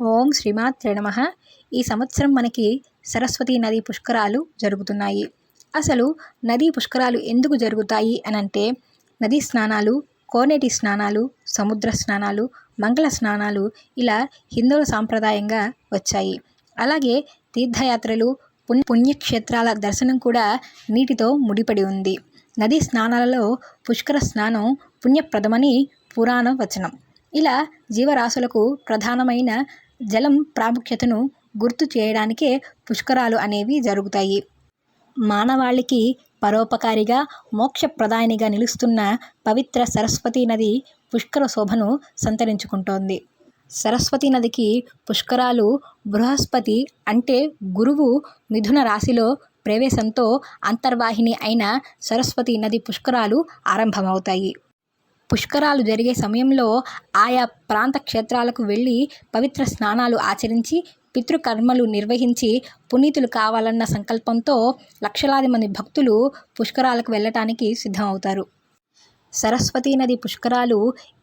ఓం శ్రీమాత్రే నమ. ఈ సంవత్సరం మనకి సరస్వతి నది పుష్కరాలు జరుగుతున్నాయి. అసలు నదీ పుష్కరాలు ఎందుకు జరుగుతాయి అని అంటే నదీ స్నానాలు కోనేటి స్నానాలు సముద్ర స్నానాలు మంగళ స్నానాలు ఇలా హిందువుల సాంప్రదాయంగా వచ్చాయి. అలాగే తీర్థయాత్రలు పుణ్య పుణ్యక్షేత్రాల దర్శనం కూడా నీటితో ముడిపడి ఉంది. నదీ స్నానాలలో పుష్కర స్నానం పుణ్యప్రదమని పురాణ వచనం. ఇలా జీవరాశులకు ప్రధానమైన జలం ప్రాముఖ్యతను గుర్తు చేయడానికే పుష్కరాలు అనేవి జరుగుతాయి. మానవాళికి పరోపకారిగా మోక్షప్రదాయనిగా నిలుస్తున్న పవిత్ర సరస్వతీ నది పుష్కర శోభను సంతరించుకుంటోంది. సరస్వతీ నదికి పుష్కరాలు బృహస్పతి అంటే గురువు మిథున రాశిలో ప్రవేశంతో అంతర్వాహిని అయిన సరస్వతీ నది పుష్కరాలు ఆరంభమవుతాయి. పుష్కరాలు జరిగే సమయంలో ఆయా ప్రాంత క్షేత్రాలకు వెళ్ళి పవిత్ర స్నానాలు ఆచరించి పితృకర్మలు నిర్వహించి పునీతులు కావాలన్న సంకల్పంతో లక్షలాది మంది భక్తులు పుష్కరాలకు వెళ్ళటానికి సిద్ధమవుతారు. సరస్వతీ నది పుష్కరాలు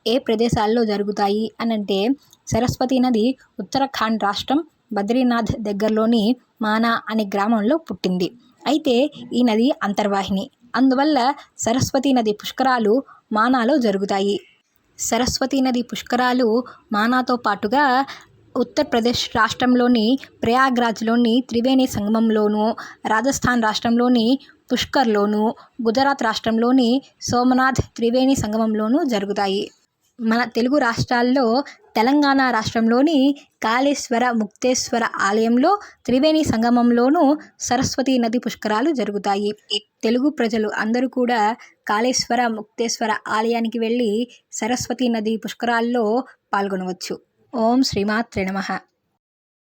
ఏ ప్రదేశాల్లో జరుగుతాయి అనంటే సరస్వతీ నది ఉత్తరాఖండ్ రాష్ట్రం బద్రీనాథ్ దగ్గరలోని మానా అనే గ్రామంలో పుట్టింది. అయితే ఈ నది అంతర్వాహిని. అందువల్ల సరస్వతీ నది పుష్కరాలు మానాలో జరుగుతాయి. సరస్వతీ నది పుష్కరాలు మానాతో పాటుగా ఉత్తరప్రదేశ్ రాష్ట్రంలోని ప్రయాగ్రాజ్లోని త్రివేణి సంగమంలోను రాజస్థాన్ రాష్ట్రంలోని పుష్కర్లోను గుజరాత్ రాష్ట్రంలోని సోమనాథ్ త్రివేణి సంగమంలోనూ జరుగుతాయి. మన తెలుగు రాష్ట్రాల్లో తెలంగాణ రాష్ట్రంలోని కాళేశ్వర ముక్తేశ్వర ఆలయంలో త్రివేణి సంగమంలోనూ సరస్వతి నది పుష్కరాలు జరుగుతాయి. తెలుగు ప్రజలు అందరూ కూడా కాళేశ్వర ముక్తేశ్వర ఆలయానికి వెళ్ళి సరస్వతి నది పుష్కరాల్లో పాల్గొనవచ్చు. ఓం శ్రీమాత్రే నమః.